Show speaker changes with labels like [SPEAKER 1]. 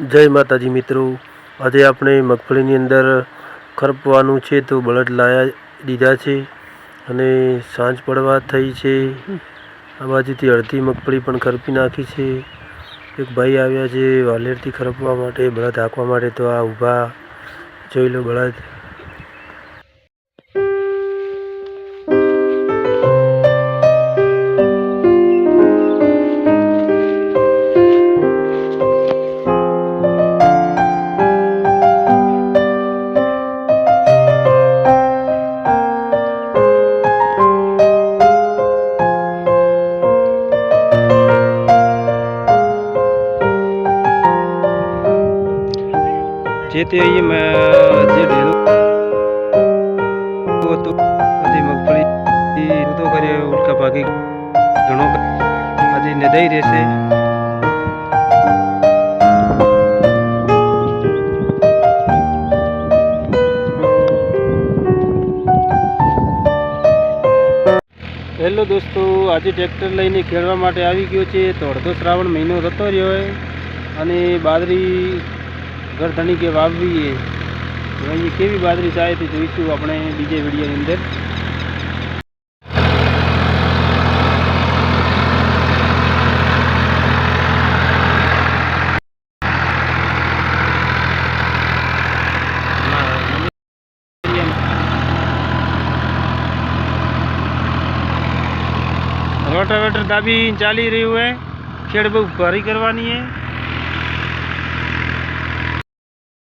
[SPEAKER 1] જય માતાજી મિત્રો. આજે આપણે મગફળીની અંદર ખરપવાનું છે તો બળદ લાયા દીધા છે અને સાંજ પડવા થઈ છે. આ બાજુથી અડધી મગફળી પણ ખરપી નાખી છે. એક ભાઈ આવ્યા છે વાલેરથી ખરપવા માટે, બળદ હાંકવા માટે. તો આ ઊભા, જોઈ લો બળદ. જે તે જે ઢેલો હતો મગફળી તો કરે, ઉલ્કા ભાગી ઘણો હજી નદાઈ રહેશે. હેલો દોસ્તો, આજે ટ્રેક્ટર લઈને ખેડવા માટે આવી ગયો છે, તો અડધો શ્રાવણ મહિનો થતો રહ્યો હોય અને બાજરી ધણીકે કે વાવવી એ. કેવી બાજરી થાય તે જોઈશું આપણે બીજે વિડીયોની અંદર. રોટાવેટર દાબી ચાલી રહ્યું હે. ખેડ બહુ ભરી કરવાની હે.